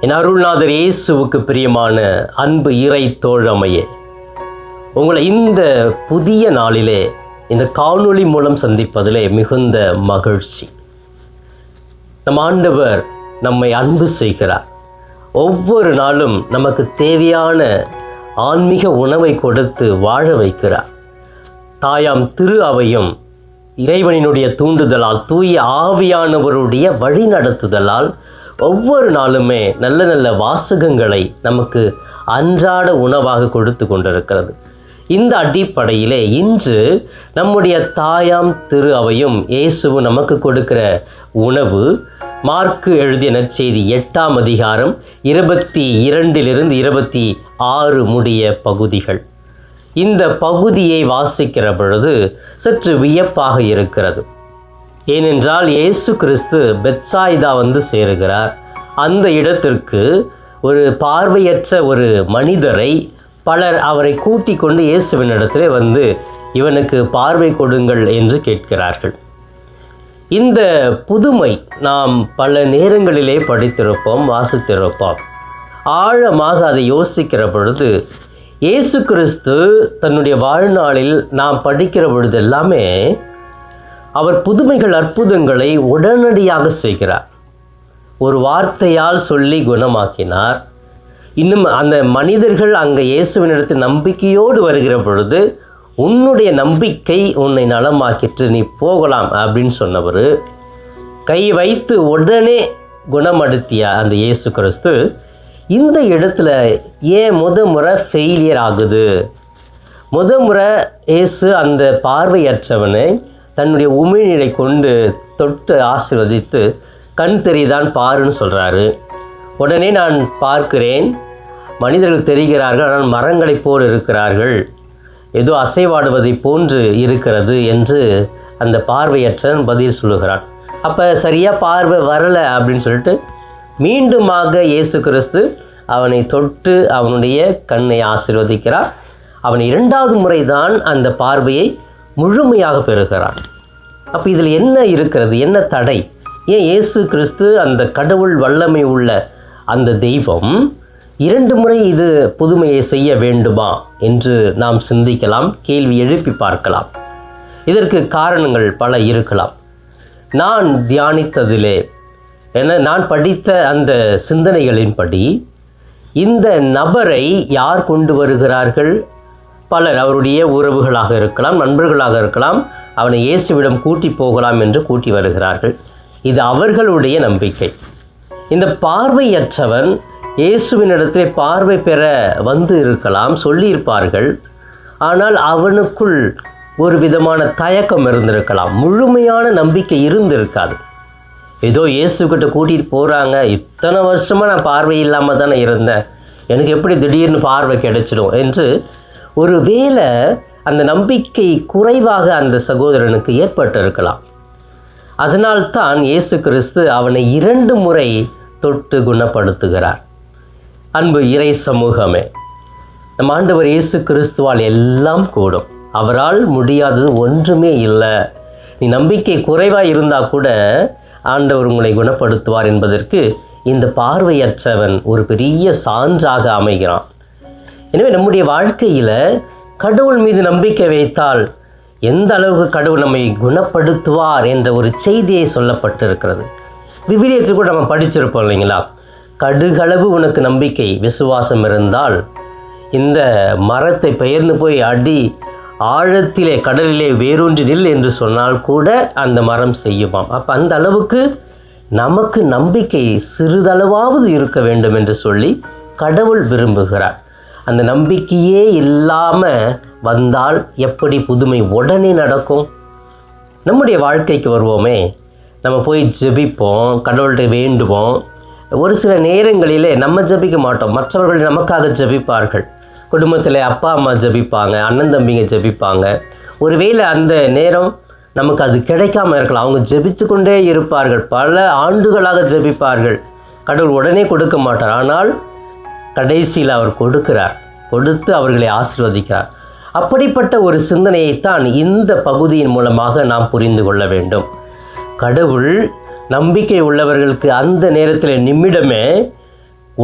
என் அருள்நாதர் இயேசுவுக்கு பிரியமான அன்பு இறை தோழமையே உங்களை இந்த புதிய நாளிலே இந்த காணொளி மூலம் சந்திப்பதிலே மிகுந்த மகிழ்ச்சி. நம் ஆண்டவர் நம்மை அன்பு செய்கிறார். ஒவ்வொரு நாளும் நமக்கு தேவையான ஆன்மீக உணவை கொடுத்து வாழ வைக்கிறார். தாயாம் திரு அவையும் இறைவனினுடைய தூண்டுதலால் தூய ஆவியானவருடைய வழிநடத்துதலால் ஒவ்வொரு நாளுமே நல்ல நல்ல வாசகங்களை நமக்கு அன்றாட உணவாக கொடுத்து கொண்டிருக்கிறது. இந்த அடிப்படையிலே இன்று நம்முடைய தாயாம் திரு அவையும் இயேசுவும் நமக்கு கொடுக்கிற உணவு மார்க்கு எழுதிய நற்செய்தி எட்டாம் அதிகாரம் இருபத்தி இரண்டிலிருந்து இருபத்தி ஆறு முடிய பகுதிகள். இந்த பகுதியை வாசிக்கிற பொழுது சற்று வியப்பாக இருக்கிறது. ஏனென்றால் இயேசு கிறிஸ்து பெத்சாய்தா வந்து சேருகிறார். அந்த இடத்திற்கு ஒரு பார்வையற்ற ஒரு மனிதரை பலர் அவரை கூட்டி கொண்டு இயேசுவினிடத்திலே வந்து இவனுக்கு பார்வை கொடுங்கள் என்று கேட்கிறார்கள். இந்த புதுமை நாம் பல நேரங்களிலே படித்திருப்போம் வாசித்திருப்போம். ஆழமாக அதை யோசிக்கிற பொழுது இயேசு கிறிஸ்து தன்னுடைய வாழ்நாளில் நாம் படிக்கிற பொழுது எல்லாமே அவர் புதுமைகள் அற்புதங்களை உடனடியாக செய்கிறார். ஒரு வார்த்தையால் சொல்லி குணமாக்கினார். இன்னும் அந்த மனிதர்கள் அங்கே இயேசுவினிடத்து நம்பிக்கையோடு வருகிற பொழுது உன்னுடைய நம்பிக்கை உன்னை நலமாக்கிட்டு நீ போகலாம் அப்படின்னு சொன்னவர் கை வைத்து உடனே குணமடுத்திய அந்த இயேசு கிறிஸ்து இந்த இடத்துல ஏன் முத முறை ஃபெயிலியர் ஆகுது? முத முறை இயேசு அந்த பார்வையற்றவனை தன்னுடைய உமிழ்நீரை கொண்டு தொட்டு ஆசீர்வதித்து கண் தெரியுதான் பாருன்னு சொல்கிறாரு உடனே நான் பார்க்கிறேன். மனிதர்கள் தெரிகிறார்கள் ஆனால் மரங்களைப் போல் இருக்கிறார்கள். ஏதோ அசைவாடுவதை போன்று இருக்கிறது என்று அந்த பார்வையற்றன் பதில் சொல்லுகிறான். அப்போ சரியாக பார்வை வரலை அப்படின்னு சொல்லிட்டு மீண்டுமாக இயேசு கிறிஸ்து அவனை தொட்டு அவனுடைய கண்ணை ஆசீர்வதிக்கிறார். அவன் இரண்டாவது முறைதான் அந்த பார்வையை முழுமையாக பெறுகிறான். அப்போ இதில் என்ன இருக்கிறது? என்ன தடை? ஏன் இயேசு கிறிஸ்து அந்த கடவுள் வல்லமை உள்ள அந்த தெய்வம் இரண்டு முறை இது புதுமையை செய்ய வேண்டுமா என்று நாம் சிந்திக்கலாம் கேள்வி எழுப்பி பார்க்கலாம். இதற்கு காரணங்கள் பல இருக்கலாம். நான் தியானித்ததிலே என நான் படித்த அந்த சிந்தனைகளின்படி இந்த நபரை யார் கொண்டு வருகிறார்கள்? பலர் அவருடைய உறவுகளாக இருக்கலாம் நண்பர்களாக இருக்கலாம் அவனை இயேசுவிடம் கூட்டி போகலாம் என்று கூட்டி வருகிறார்கள். இது அவர்களுடைய நம்பிக்கை. இந்த பார்வையற்றவன் இயேசுவினிடத்திலே பார்வை பெற வந்து இருக்கலாம் சொல்லியிருப்பார்கள். ஆனால் அவனுக்குள் ஒரு விதமான தயக்கம் இருந்திருக்கலாம். முழுமையான நம்பிக்கை இருந்திருக்காது. ஏதோ இயேசுக்கிட்ட கூட்டிகிட்டு போகிறாங்க இத்தனை வருஷமாக நான் பார்வை இல்லாமல் தானே இருந்தேன். எனக்கு எப்படி திடீர்னு பார்வை கிடைச்சிடும் என்று ஒருவேளை அந்த நம்பிக்கை குறைவாக அந்த சகோதரனுக்கு ஏற்பட்டிருக்கலாம். அதனால்தான் இயேசு கிறிஸ்து அவனை இரண்டு முறை தொட்டு குணப்படுத்துகிறார். அன்பு இறை சமூகமே நம் ஆண்டவர் இயேசு கிறிஸ்துவால் எல்லாம் கூடும். அவரால் முடியாதது ஒன்றுமே இல்லை. நீ நம்பிக்கை குறைவாக இருந்தால் கூட ஆண்டவர் உங்களை குணப்படுத்துவார் என்பதற்கு இந்த பார்வையற்றவன் ஒரு பெரிய சான்றாக அமைகிறான். எனவே நம்முடைய வாழ்க்கையில் கடவுள் மீது நம்பிக்கை வைத்தால் எந்த அளவுக்கு கடவுள் நம்மை குணப்படுத்துவார் என்ற ஒரு செய்தியை சொல்லப்பட்டிருக்கிறது. விவிலியத்தில் கூட நம்ம படிச்சிருப்போம் இல்லைங்களா? கடுகளவு உனக்கு நம்பிக்கை விசுவாசம் இருந்தால் இந்த மரத்தை பெயர்ந்து போய் அடி ஆழத்திலே கடலிலே வேரூன்றி நில் என்று சொன்னால் கூட அந்த மரம் செய்யுமாம். அப்போ அந்த அளவுக்கு நமக்கு நம்பிக்கை சிறிதளவாவது இருக்க வேண்டும் என்று சொல்லி கடவுள் விரும்புகிறார். அந்த நம்பிக்கையே இல்லாமல் வந்தால் எப்படி புதுமை உடனே நடக்கும்? நம்முடைய வாழ்க்கைக்கு வருவோமே. நம்ம போய் ஜெபிப்போம் கடவுள்கிட்ட வேண்டுவோம். ஒரு சில நேரங்களிலே நம்ம ஜெபிக்க மாட்டோம். மற்றவர்கள் நமக்காக ஜெபிப்பார்கள். குடும்பத்தில் அப்பா அம்மா ஜெபிப்பாங்க அண்ணன் தம்பிங்க ஜெபிப்பாங்க. ஒருவேளை அந்த நேரம் நமக்கு அது கிடைக்காம இருக்கலாம். அவங்க ஜெபித்து கொண்டே இருப்பார்கள். பல ஆண்டுகளாக ஜெபிப்பார்கள். கடவுள் உடனே கொடுக்க மாட்டார். ஆனால் கடைசியில் அவர் கொடுக்கிறார். கொடுத்து அவர்களை ஆசீர்வதிக்கிறார். அப்படிப்பட்ட ஒரு சிந்தனையைத்தான் இந்த பகுதியின் மூலமாக நாம் புரிந்து கொள்ள வேண்டும். கடவுள் நம்பிக்கை உள்ளவர்களுக்கு அந்த நேரத்தில் நிமிடமே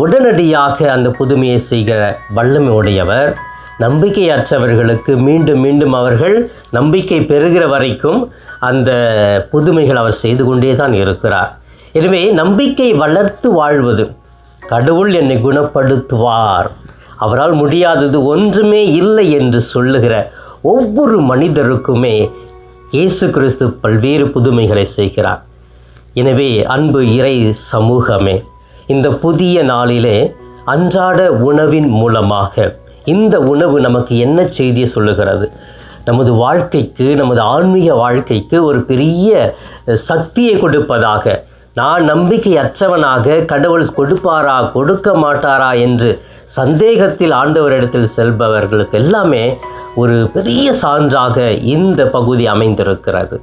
உடனடியாக அந்த புதுமையை செய்கிற வல்லமை உடையவர் நம்பிக்கையற்றவர்களுக்கு மீண்டும் மீண்டும் அவர்கள் நம்பிக்கை பெறுகிற வரைக்கும் அந்த புதுமைகள் அவர் செய்து கொண்டே தான் இருக்கிறார். எனவே நம்பிக்கை வளர்த்து வாழ்வது கடவுள் என்னை குணப்படுத்துவார். அவரால் முடியாதது ஒன்றுமே இல்லை என்று சொல்லுகிற ஒவ்வொரு மனிதருக்குமே இயேசு கிறிஸ்து பல்வேறு புதுமைகளை செய்கிறார். எனவே அன்பு இறை சமூகமே இந்த புதிய நாளிலே அன்றாட உணவின் மூலமாக இந்த உணவு நமக்கு என்ன செய்தியை சொல்லுகிறது? நமது வாழ்க்கைக்கு நமது ஆன்மீக வாழ்க்கைக்கு ஒரு பெரிய சக்தியை கொடுப்பதாக நான் நம்பிக்கையற்றவனாக கடவுள் கொடுப்பாரா கொடுக்க மாட்டாரா என்று சந்தேகத்தில் ஆண்டவரிடத்தில் செல்பவர்களுக்கு எல்லாமே ஒரு பெரிய சான்றாக இந்த பகுதி அமைந்திருக்கிறது.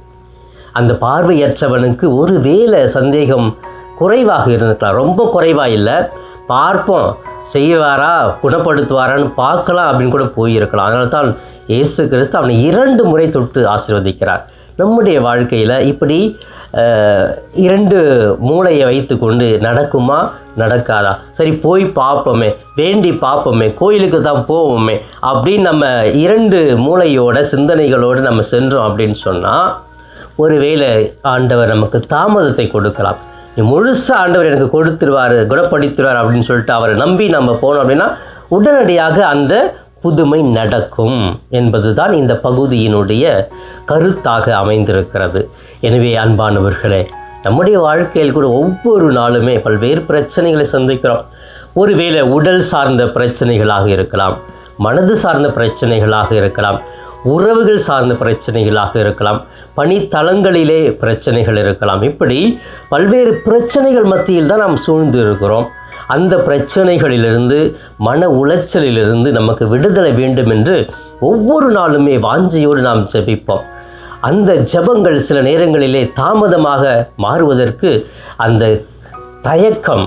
அந்த பார்வையற்றவனுக்கு ஒரு வேளை சந்தேகம் குறைவாக இருந்திருக்கலாம். ரொம்ப குறைவாக இல்லை. பார்ப்போம். செய்வாரா குணப்படுத்துவாரான்னு பார்க்கலாம் அப்படின்னு கூட போயிருக்கலாம். அதனால தான் இயேசு கிறிஸ்து அவனை இரண்டு முறை தொட்டு ஆசீர்வதிக்கிறார். நம்முடைய வாழ்க்கையில் இப்படி இரண்டு மூளையை வைத்துக்கொண்டு நடக்குமா நடக்காதா? சரி போய் பார்ப்போமே வேண்டி பார்ப்போமே கோயிலுக்கு தான் போவோமே அப்படின்னு நம்ம இரண்டு மூளையோட சிந்தனைகளோடு நம்ம சென்றோம் அப்படின்னு சொன்னால் ஒருவேளை ஆண்டவர் நமக்கு தாமதத்தை கொடுக்கலாம். நீ முழுசாக ஆண்டவர் எனக்கு கொடுத்துருவார் குணப்படுத்துவார் அப்படின்னு சொல்லிட்டு அவரை நம்பி நம்ம போனோம் அப்படின்னா உடனடியாக அந்த புதுமை நடக்கும் என்பதுதான் இந்த பகுதியினுடைய கருத்தாக அமைந்திருக்கிறது. எனவே அன்பானவர்களே நம்முடைய வாழ்க்கையில் கூட ஒவ்வொரு நாளுமே பல்வேறு பிரச்சனைகளை சந்திக்கிறோம். ஒருவேளை உடல் சார்ந்த பிரச்சனைகளாக இருக்கலாம் மனது சார்ந்த பிரச்சனைகளாக இருக்கலாம் உறவுகள் சார்ந்த பிரச்சனைகளாக இருக்கலாம் பணித்தளங்களிலே பிரச்சனைகள் இருக்கலாம். இப்படி பல்வேறு பிரச்சனைகள் மத்தியில் தான் நாம் சூழ்ந்து இருக்கிறோம் அந்த பிரச்சனைகளிலிருந்து மன உளைச்சலிலிருந்து நமக்கு விடுதலை வேண்டும் என்று ஒவ்வொரு நாளுமே வாஞ்சையோடு நாம் ஜெபிப்போம். அந்த ஜெபங்கள் சில நேரங்களிலே தாமதமாக மாறுவதற்கு அந்த தயக்கம்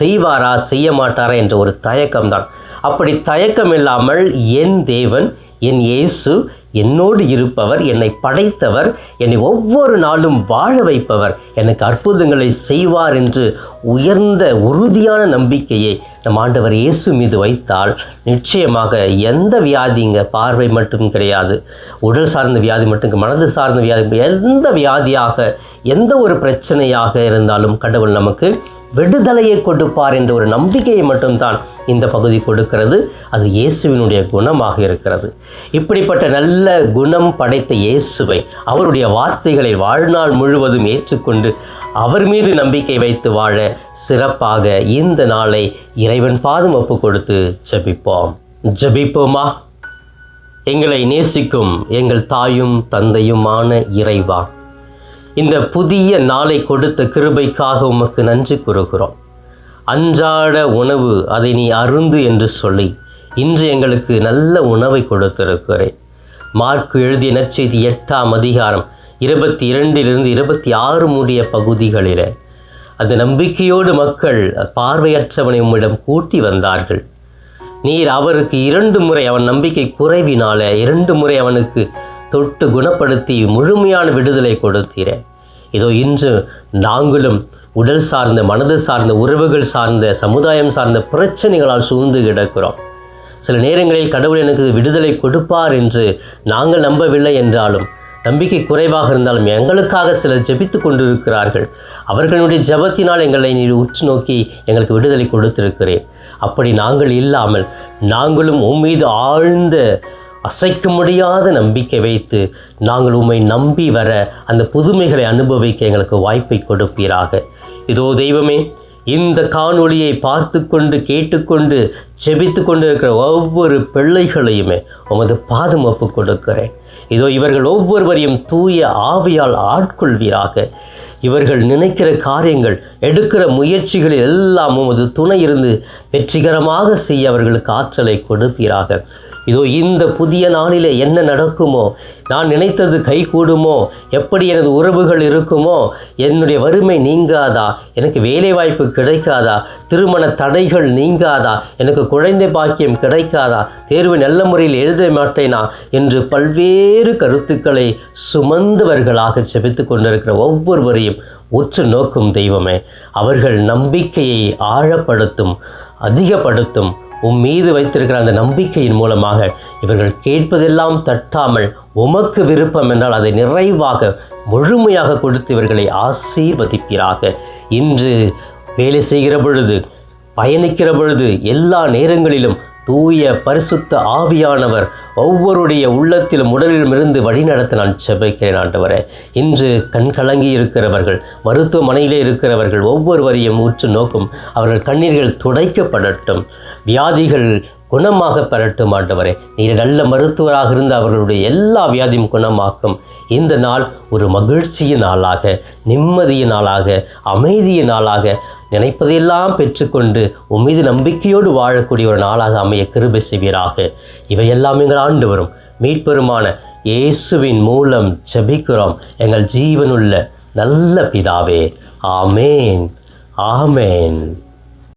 செய்வாரா செய்ய மாட்டாரா என்ற ஒரு தயக்கம்தான். அப்படி தயக்கம் இல்லாமல் என் தேவன் என் இயேசு என்னோடு இருப்பவர் என்னை படைத்தவர் என்னை ஒவ்வொரு நாளும் வாழ வைப்பவர். எனக்கு அற்புதங்களை செய்வார் என்று உயர்ந்த உறுதியான நம்பிக்கையை நம் ஆண்டவர் இயேசு மீது வைத்தால் நிச்சயமாக எந்த வியாதிங்க பார்வை மட்டும் கிடையாது. உடல் சார்ந்த வியாதி மட்டும் மனது சார்ந்த வியாதி எந்த வியாதியாக எந்த ஒரு பிரச்சனையாக இருந்தாலும் கடவுள் நமக்கு விடுதலையை கொடுப்பார் என்ற ஒரு நம்பிக்கையை மட்டும்தான் இந்த பகுதி கொடுக்கிறது. அது இயேசுவினுடைய குணமாக இருக்கிறது. இப்படிப்பட்ட நல்ல குணம் படைத்த இயேசுவை அவருடைய வார்த்தைகளை வாழ்நாள் முழுவதும் ஏற்றுக்கொண்டு அவர் மீது நம்பிக்கை வைத்து வாழ சிறப்பாக இந்த நாளை இறைவன் பாதம் ஒப்பு கொடுத்து ஜபிப்போம். ஜபிப்போமா? எங்களை நேசிக்கும் எங்கள் தாயும் தந்தையுமான இறைவா இந்த புதிய நாளை கொடுத்த கிருபைக்காக உமக்கு நன்றி கூறுகிறோம். அன்றாட உணவு அதை நீ அருந்து என்று சொல்லி இன்று எங்களுக்கு நல்ல உணவை கொடுத்திருக்கிறேன். மார்க் எழுதிய நற்செய்தி எட்டாம் அதிகாரம் இருபத்தி இரண்டிலிருந்து இருபத்தி ஆறு மூடிய பகுதிகளில் அந்த நம்பிக்கையோடு மக்கள் பார்வையற்றவனை உம்மிடம் கூட்டி வந்தார்கள். நீர் அவருக்கு இரண்டு முறை அவன் நம்பிக்கை குறைவினால இரண்டு முறை அவனுக்கு தொட்டு குணப்படுத்தி முழுமையான விடுதலை கொடுத்தீரே. இதோ இன்று நாங்களும் உடல் சார்ந்த மனது சார்ந்த உறவுகள் சார்ந்த சமுதாயம் சார்ந்த பிரச்சனைகளால் சூழ்ந்து கிடக்கிறோம். சில நேரங்களில் கடவுள் எனக்கு விடுதலை கொடுப்பார் என்று நாங்கள் நம்பவில்லை என்றாலும் நம்பிக்கை குறைவாக இருந்தாலும் எங்களுக்காக சிலர் ஜெபித்து கொண்டிருக்கிறார்கள். அவர்களுடைய ஜெபத்தினால் எங்களை நீர் உற்று நோக்கி எங்களுக்கு விடுதலை கொடுத்திருக்கிறேன் அப்படி நாங்கள் இல்லாமல் நாங்களும் உன் மீது ஆழ்ந்த அசைக்க முடியாத நம்பிக்கை வைத்து நாங்கள் உம்மை நம்பி வர அந்த புதுமைகளை அனுபவிக்க எங்களுக்கு வாய்ப்பை கொடுப்பீராக. இதோ தெய்வமே இந்த காணொளியை பார்த்து கொண்டு கேட்டுக்கொண்டு செபித்து கொண்டு இருக்கிற ஒவ்வொரு பிள்ளைகளையுமே உமது பாதம் ஒப்பு கொடுக்கிறேன். இதோ இவர்கள் ஒவ்வொருவரையும் தூய ஆவியால் ஆட்கொள்வீராக. இவர்கள் நினைக்கிற காரியங்கள் எடுக்கிற முயற்சிகளில் எல்லாம் உமது துணை இருந்து வெற்றிகரமாக செய்ய அவர்களுக்கு ஆற்றலை கொடுப்பீராக. இதோ இந்த புதிய நாளில் என்ன நடக்குமோ நான் நினைத்தது கைகூடுமோ எப்படி எனது உறவுகள் இருக்குமோ என்னுடைய வறுமை நீங்காதா எனக்கு வேலை வாய்ப்பு கிடைக்காதா திருமண தடைகள் நீங்காதா எனக்கு குழந்தை பாக்கியம் கிடைக்காதா தேர்வு நல்ல முறையில் எழுத மாட்டேனா என்று பல்வேறு கருத்துக்களை சுமந்தவர்களாக செபித்து கொண்டிருக்கிற ஒவ்வொருவரையும் உற்று நோக்கும் தெய்வமே அவர்கள் நம்பிக்கையை ஆழப்படுத்தும் அதிகப்படுத்தும் உம் மீது வைத்திருக்கிற அந்த நம்பிக்கையின் மூலமாக இவர்கள் கேட்பதெல்லாம் தட்டாமல் உமக்கு விருப்பம் என்றால் அதை நிறைவாக முழுமையாக கொடுத்து இவர்களை ஆசீர்வதிப்பீராக. இன்று வேலை செய்கிற பொழுது பயணிக்கிற பொழுது எல்லா நேரங்களிலும் தூய பரிசுத்த ஆவியானவர் ஒவ்வொருடைய உள்ளத்திலும் உடலிலும் இருந்து வழிநடத்த நான் செபிக்கிறேன் ஆண்டவரே. இன்று கண் கலங்கி இருக்கிறவர்கள் மருத்துவமனையிலே இருக்கிறவர்கள் ஒவ்வொருவரையும் உற்று நோக்கும் அவர்கள் கண்ணீர்கள் துடைக்கப்படட்டும். வியாதிகள் குணமாக பெறட்டும் ஆண்டவரே. நீர் நல்ல மருத்துவராக இருந்து அவர்களுடைய எல்லா வியாதியும் குணமாக்கும். இந்த நாள் ஒரு மகிழ்ச்சியின் நாளாக நிம்மதியின் நாளாக அமைதியின் நாளாக நினைப்பதையெல்லாம் பெற்றுக்கொண்டு உன் மீது நம்பிக்கையோடு வாழக்கூடிய ஒரு நாளாக அமைய கிருபை செய்வீராக. இவையெல்லாம் எங்கள் ஆண்டு வரும் மீட்பெருமான இயேசுவின் மூலம் செபிக்கிறோம் எங்கள் ஜீவனுள்ள நல்ல பிதாவே. ஆமேன். ஆமேன்.